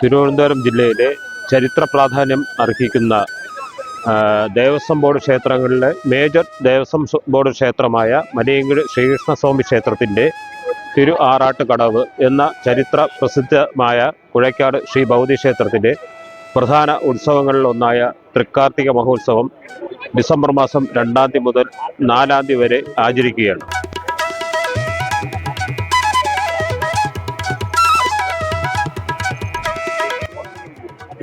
തിരുവനന്തപുരം ജില്ലയിലെ ചരിത്ര പ്രാധാന്യം അർഹിക്കുന്ന ദേവസ്വം ബോർഡ് ക്ഷേത്രങ്ങളിലെ മേജർ ദേവസ്വം ബോർഡ് ക്ഷേത്രമായ മലയങ്കിട് ശ്രീകൃഷ്ണസ്വാമി ക്ഷേത്രത്തിന്റെ തിരു ആറാട്ട് കടവ് എന്ന ചരിത്ര പ്രസിദ്ധമായ കുഴയ്ക്കാട് ശ്രീ ഭൗതി ക്ഷേത്രത്തിന്റെ പ്രധാന ഉത്സവങ്ങളിലൊന്നായ തൃക്കാർത്തിക മഹോത്സവം ഡിസംബർ മാസം രണ്ടാം തീയതി മുതൽ നാലാം തീയതി വരെ ആചരിക്കുകയാണ്.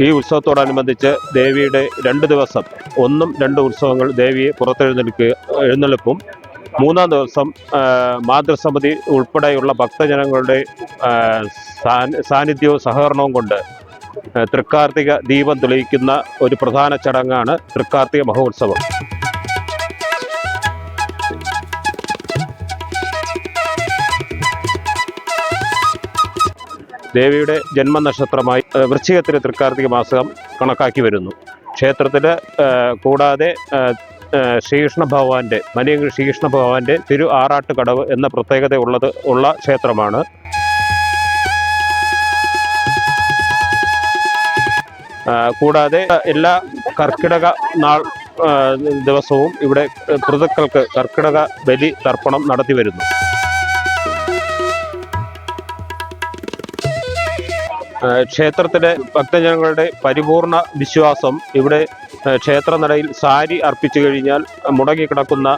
ഈ ഉത്സവത്തോടനുബന്ധിച്ച് ദേവിയുടെ രണ്ട് ദിവസം ഒന്നും രണ്ട് ഉത്സവങ്ങൾ ദേവിയെ പുറത്തെഴുന്നേൽക്കുക എഴുന്നള്ളിപ്പും. മൂന്നാം ദിവസം മാതൃസമിതി ഉൾപ്പെടെയുള്ള ഭക്തജനങ്ങളുടെ സാന്നിധ്യവും സഹകരണവും കൊണ്ട് തൃക്കാർത്തിക ദീപം തെളിയിക്കുന്ന ഒരു പ്രധാന ചടങ്ങാണ് തൃക്കാർത്തിക മഹോത്സവം. ദേവിയുടെ ജന്മനക്ഷത്രമായി വൃശ്ചികത്തിലെ തൃക്കാർത്തിക മാസം കണക്കാക്കി വരുന്നു. ക്ഷേത്രത്തിൽ കൂടാതെ ശ്രീകൃഷ്ണ ഭഗവാന്റെ മനിയങ്കി ശ്രീകൃഷ്ണ ഭഗവാന്റെ തിരു ആറാട്ട് കടവ് എന്ന പ്രത്യേകത ഉള്ളത് ഉള്ള ക്ഷേത്രമാണ്. കൂടാതെ എല്ലാ കർക്കിടക നാൾ ദിവസവും ഇവിടെ ഋതുക്കൾക്ക് കർക്കിടക ബലി തർപ്പണം നടത്തി വരുന്നു. ക്ഷേത്രത്തിലെ ഭക്തജനങ്ങളുടെ പരിപൂർണ വിശ്വാസം ഇവിടെ ക്ഷേത്രനടയിൽ സാരി അർപ്പിച്ചു കഴിഞ്ഞാൽ മുടങ്ങിക്കിടക്കുന്ന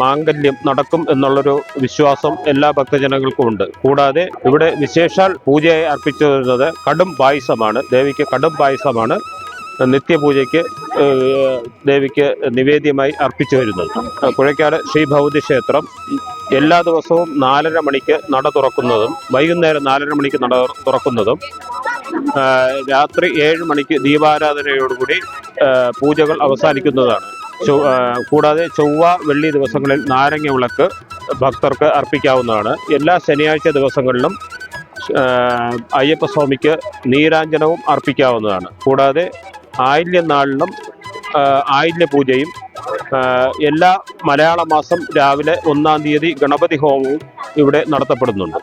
മാംഗല്യം നടക്കും എന്നുള്ളൊരു വിശ്വാസം എല്ലാ ഭക്തജനങ്ങൾക്കും ഉണ്ട്. കൂടാതെ ഇവിടെ വിശേഷാൽ പൂജയായി അർപ്പിച്ചു വരുന്നത് കടും പായസമാണ്. ദേവിക്ക് കടും പായസമാണ്. നിത്യപൂജയ്ക്ക് ദേവിക്ക് നിവേദ്യമായി അർപ്പിച്ചു വരുന്നത്. പുഴയ്ക്കാട് കുഴയ്ക്കാട് ശ്രീ ഭൗതി ക്ഷേത്രം എല്ലാ ദിവസവും നാലര മണിക്ക് നട തുറക്കുന്നതും വൈകുന്നേരം നാലര മണിക്ക് നട തുറക്കുന്നതും രാത്രി ഏഴ് മണിക്ക് ദീപാരാധനയോടുകൂടി പൂജകൾ അവസാനിക്കുന്നതാണ്. കൂടാതെ ചൊവ്വ വെള്ളി ദിവസങ്ങളിൽ നാരങ്ങ വിളക്ക് ഭക്തർക്ക് അർപ്പിക്കാവുന്നതാണ്. എല്ലാ ശനിയാഴ്ച ദിവസങ്ങളിലും അയ്യപ്പ അയ്യപ്പസ്വാമിക്ക് നീരാഞ്ജനവും അർപ്പിക്കാവുന്നതാണ്. കൂടാതെ ആയില്യ നാളിലും ആയില്യ പൂജയും എല്ലാ മലയാള മാസം രാവിലെ ഒന്നാം തീയതി ഗണപതി ഹോമവും ഇവിടെ നടത്തപ്പെടുന്നുണ്ട്.